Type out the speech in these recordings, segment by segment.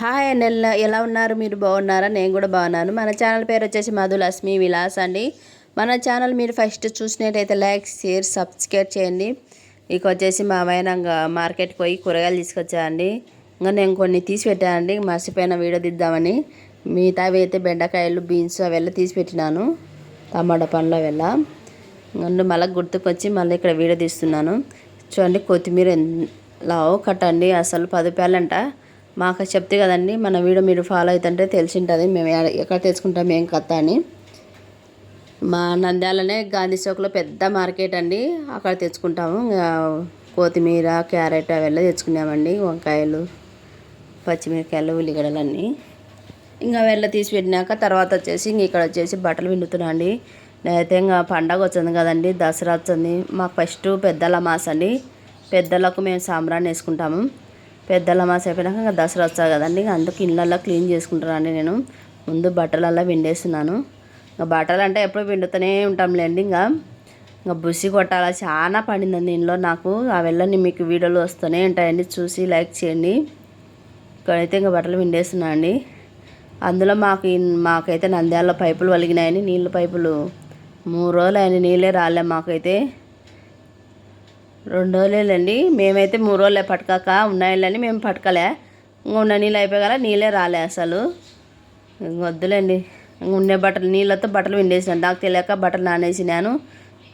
Hi and ఎలా ఎలా ఉన్నారు? మీరు బాగున్నారా? నేను కూడా బాగున్నాను. మన ఛానల్ పేరు వచ్చేసి మధులక్ష్మి విలాస్ అండి. మన ఛానల్ మీరు ఫస్ట్ చూసినట్టయితే లైక్ షేర్ సబ్స్క్రైబ్ చేయండి. ఇక వచ్చేసి మా ఆయన మార్కెట్కి పోయి కూరగాయలు తీసుకొచ్చానండి ఇంకా నేను కొన్ని తీసి పెట్టానండి మర్చిపోయిన వీడియో దిద్దామని మిగతావి అయితే బెండకాయలు బీన్స్ అవెల్లా తీసి పెట్టినాను. టమాటా పండ్లు అవెల్లా ఇంకా మళ్ళీ గుర్తుకొచ్చి మళ్ళీ ఇక్కడ వీడియో తీస్తున్నాను. చూడండి కొత్తిమీర లావు కట్టండి. అసలు పది రూపాయలంట మాకు చెప్తే కదండి మన వీడియో మీరు ఫాలో అవుతుంటే తెలిసింటుంది. మేము ఎక్కడ తెలుసుకుంటాం ఏం కథ అని. మా నంద్యాలనే గాంధీ చౌక్లో పెద్ద మార్కెట్ అండి. అక్కడ తెచ్చుకుంటాము. కొత్తిమీర క్యారెట్ అవన్నీ తెచ్చుకున్నామండి. వంకాయలు పచ్చిమిరకాయలు ఉల్లిగడలు అన్నీ ఇంకా వెళ్ళి తీసి పెట్టినాక తర్వాత వచ్చేసి ఇంక ఇక్కడ వచ్చేసి బట్టలు పిండుతున్నా అండి. నేనైతే ఇంకా పండగ వచ్చింది కదండి దసరా వచ్చింది. మాకు ఫస్ట్ పెద్దల మాస అండి పెద్దలకు మేము సాంబ్రాన్ని వేసుకుంటాము. పెద్దల మాస అయిపోయినాక ఇంకా దసరా వస్తా కదండి. ఇంకా అందుకు ఇళ్ళల్లో క్లీన్ చేసుకుంటానండి నేను. ముందు బట్టలల్లా విండేస్తున్నాను ఇంకా బట్టలు అంటే ఎప్పుడు విండుతూనే ఉంటాంలేండి. ఇంకా ఇంకా బుసి కొట్టాల. చాలా పడిందండి ఇంట్లో నాకు. ఆ వెళ్ళని మీకు వీడియోలు వస్తూనే ఉంటాయండి. చూసి లైక్ చేయండి. ఇక్కడైతే ఇంకా బట్టలు విండేస్తున్నా అండి అందులో మాకు మాకైతే నంద్యాలలో పైపులు వలిగినాయని నీళ్ళ పైపులు మూడు రోజులు అయిన నీళ్ళే రాలే మాకైతే. రెండు రోజులేండి మేమైతే మూడు రోజులే పట్టుకాక ఉన్నాయిలని మేము పట్టకలే. ఇంకా ఉన్న నీళ్ళు అయిపోయాక నీళ్ళే రాలే అసలు. వద్దులేండి. ఉండే బట్టలు నీళ్ళతో బట్టలు పిండేసినాను. నాకు తెలియక బట్టలు నానేసినాను.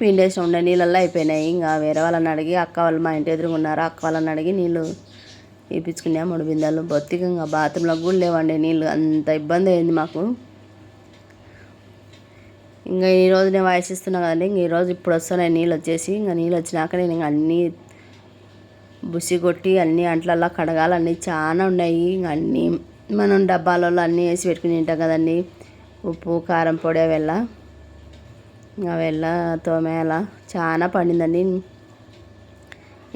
పిండేసిన ఉండే నీళ్ళల్లో అయిపోయినాయి. ఇంకా వేరే వాళ్ళని అడిగి అక్క వాళ్ళు మా ఇంటి ఎదురుగా ఉన్నారు. అక్క వాళ్ళని అడిగి నీళ్ళు ఇప్పించుకున్నా మూడు బిందాలు బొత్తిగా ఇంకా బాత్రూంలో కూడా లేవండి నీళ్ళు. అంత ఇబ్బంది అయింది మాకు. ఇంకా ఈరోజు నేను వాయిస్ ఇస్తున్నా కదండి ఇంక ఈరోజు ఇప్పుడు వస్తున్నాయి నీళ్ళు వచ్చేసి ఇంకా నీళ్ళు వచ్చినాక నేను ఇంక అన్నీ బుసి కొట్టి అన్ని అంట్లల్లో కడగాలి అన్నీ చాలా ఉన్నాయి. ఇంక అన్నీ మనం డబ్బాలలో అన్నీ వేసి పెట్టుకుని తింటాం కదండి. ఉప్పు కారం పొడి అవెల్ల అవెల్ల తోమేల చాలా పండిందండి.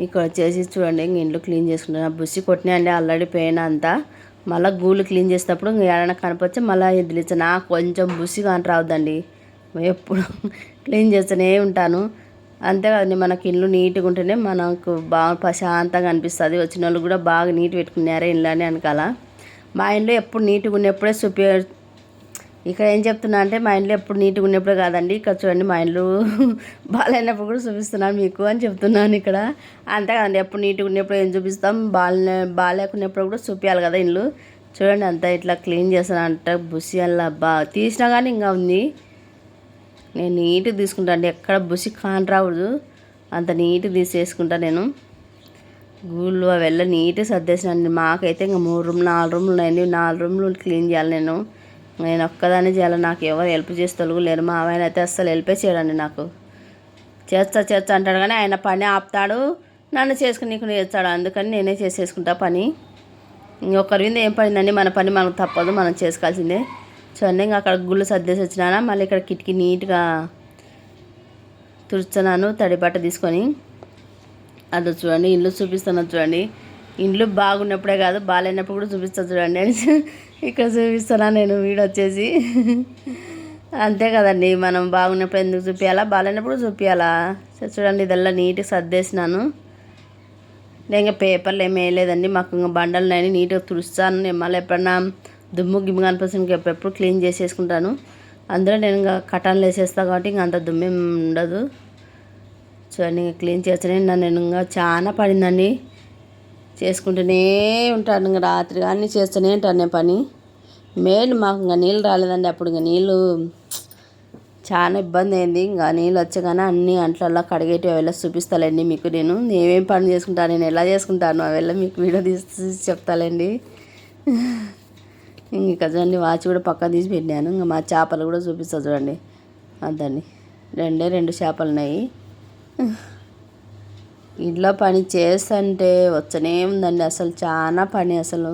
ఇక్కడ వచ్చేసి చూడండి ఇంక ఇంట్లో క్లీన్ చేసుకుంటాను బుసి కొట్టినా అండి ఆల్రెడీ పెయిన్ అంతా. మళ్ళీ గూళ్ళు క్లీన్ చేసేటప్పుడు ఇంక ఏడైనా కనపచ్చి మళ్ళీ ఎదిలిచ్చా నాకు కొంచెం బుసి కాని రావద్దండి. ఎప్పుడు క్లీన్ చేస్తూనే ఉంటాను. అంతేకాదండి మనకి ఇల్లు నీట్గా ఉంటేనే మనకు బాగా ప్రశాంతంగా అనిపిస్తుంది. వచ్చిన వాళ్ళు కూడా బాగా నీట్ పెట్టుకున్నారే ఇల్లు అని అనకాల మా ఇంట్లో ఎప్పుడు నీట్గా ఉన్నప్పుడే చూపి ఇక్కడ ఏం చెప్తున్నా అంటే మా ఇంట్లో ఎప్పుడు నీట్గా ఉన్నప్పుడే కాదండి. ఇక్కడ చూడండి మా ఇంట్లో బాగాలేనప్పుడు కూడా చూపిస్తున్నాను మీకు అని చెప్తున్నాను ఇక్కడ. అంతే కదండి ఎప్పుడు నీట్గా ఉన్నప్పుడు ఏం చూపిస్తాం? బాగాలే బాగాలేకున్నప్పుడు కూడా చూపించాలి కదా ఇల్లు. చూడండి అంతా ఇట్లా క్లీన్ చేస్తాను అంట బుసి అలా బా. తీసినా కానీ ఇంకా ఉంది. నేను నీట్గా తీసుకుంటాను అండి. ఎక్కడ బుసి కాని రావద్దు అంత నీట్గా తీసేసుకుంటా నేను. గూళ్ళు అవెల్ల నీట్గా సర్దేసినండి మాకైతే ఇంకా మూడు రూమ్ నాలుగు రూమ్లు ఉన్నాయండి. నాలుగు రూమ్లు క్లీన్ చేయాలి నేను. నేను ఒక్కదాన్ని చేయాలి. నాకు ఎవరు హెల్ప్ చేసి తొలగలేరు మా ఆయన అయితే అస్సలు హెల్పే చేయడండి నాకు. చేస్తా చేస్తా అంటాడు కానీ ఆయన పని ఆపుతాడు. నన్ను చేసుకుని నీకు చేస్తాడు. అందుకని నేనే చేసేసుకుంటా పని. ఇంకొకరి మీద ఏం పడిందండి? మన పని మనకు తప్పదు. మనం చేసుకోవాల్సిందే. చూడండి ఇంకా అక్కడ గుళ్ళు సర్దేసి వచ్చినా మళ్ళీ ఇక్కడ కిటికీ నీట్గా తుడుచున్నాను తడిబట్ట తీసుకొని. అది చూడండి ఇల్లు చూపిస్తున్నాను చూడండి. ఇండ్లు బాగున్నప్పుడే కాదు బాగాలేనప్పుడు కూడా చూపిస్తా చూడండి అని ఇక్కడ చూపిస్తున్నా నేను వీడు వచ్చేసి. అంతే కదండి మనం బాగున్నప్పుడు ఎందుకు చూపించాలా బాగాలేనప్పుడు చూపించాలా సరే చూడండి ఇదల్లా నీట్గా సర్దేసినాను. ఇంకా పేపర్లు ఏమి వేయలేదండి మాకు ఇంకా బండలు నేను నీట్గా తుడుస్తాను. నేను మళ్ళీ ఎప్పుడన్నా దుమ్ము గిమ్ము కనిపిస్తుంది. ఇంక ఎప్పుడెప్పుడు క్లీన్ చేసేసుకుంటాను. అందులో నేను ఇంకా కటన్లు వేసేస్తాను కాబట్టి ఇంక అంత దుమ్మేం ఉండదు. సో అని క్లీన్ చేస్తేనే నన్ను ఇంకా చాలా పడిందండి. చేసుకుంటూనే ఉంటాను. ఇంకా రాత్రి కానీ చేస్తూనే ఉంటాను నేను పని. మెయిన్ మాకు ఇంకా నీళ్ళు రాలేదండి. అప్పుడు ఇంకా నీళ్ళు చాలా ఇబ్బంది అయింది. ఇంకా నీళ్ళు వచ్చాకనే అన్ని అంట్లల్లో కడిగేటి అవేలా చూపిస్తాలండి మీకు నేను. ఏమేమి పని చేసుకుంటాను నేను ఎలా చేసుకుంటాను అవేలా మీకు వీడియో తీసి చెప్తాలండి. ఇంకా చూడండి వాచ్ కూడా పక్క తీసి పెట్టాను ఇంకా మా చేపలు కూడా చూపిస్తా చూడండి. అదండి రెండే రెండు చేపలు ఉన్నాయి. ఇంట్లో పని చేస్తుంటే వచ్చనే ఉందండి. అసలు చాలా పని అసలు.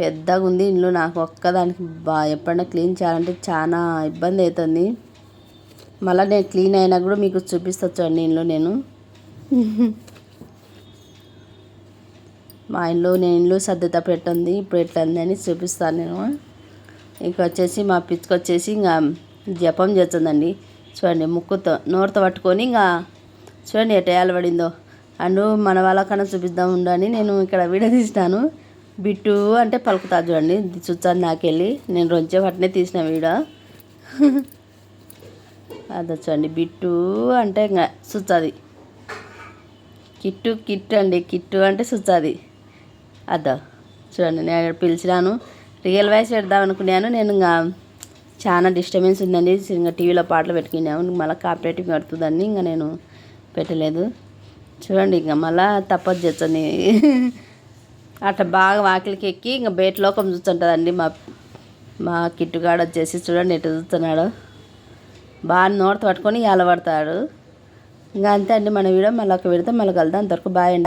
పెద్దగా ఉంది ఇల్లు నాకు ఒక్కదానికి బా ఎప్పుడైనా క్లీన్ చేయాలంటే చాలా ఇబ్బంది అవుతుంది మళ్ళీ నేను క్లీన్ అయినా కూడా మీకు చూపిస్తా చూడండి ఇంట్లో నేను. మా ఇల్లు నేను ఇల్లు సర్దుతా పెట్టింది ఇప్పుడు ఎట్లా అని చూపిస్తాను నేను. ఇక వచ్చేసి మా పిచ్చుకు వచ్చేసి ఇంకా జపం చేస్తుందండి. చూడండి ముక్కుతో నోరుతో పట్టుకొని ఇంకా చూడండి ఎట పడిందో అండ్ మన వాళ్ళకన్నా చూపిద్దాం ఉండని నేను ఇక్కడ వీడియో తీసినాను. బిట్టు అంటే పలుకుతా చూడండి చూచాను నాకెళ్ళి. నేను రొంచే పట్టినే తీసిన వీడియో. అది చూడండి బిట్టు అంటే ఇంకా సుచ్చది కిట్టు కిట్టు అండి కిట్టు అంటే సుచ్చది అద్దా. చూడండి నేను ఇక్కడ పిలిచినాను. రియల్ వాయిస్ పెడదాం అనుకున్నాను. నేను ఇంకా చాలా డిస్టర్బెన్స్ ఉందండి. ఇంకా టీవీలో పాటలు పెట్టుకున్నాము. మళ్ళీ కాపరేటివ్ పడుతుందని ఇంకా నేను పెట్టలేదు. చూడండి ఇంకా మళ్ళీ తప్పదు చేస్తుంది. అట్లా బాగా వాకిలికి ఎక్కి ఇంకా బయటలోకం చూస్తుంటుందండి. మా మా కిట్టుగాడు వచ్చేసి చూడండి ఎటు చూస్తున్నాడు. బాగా నోట్ పట్టుకొని అలవడతాడు ఇంకా అంతే అండి మన వీడియో. మళ్ళీ ఒక విడితే మళ్ళీ కలుద్దాం. అంతవరకు బాయ్ అండి.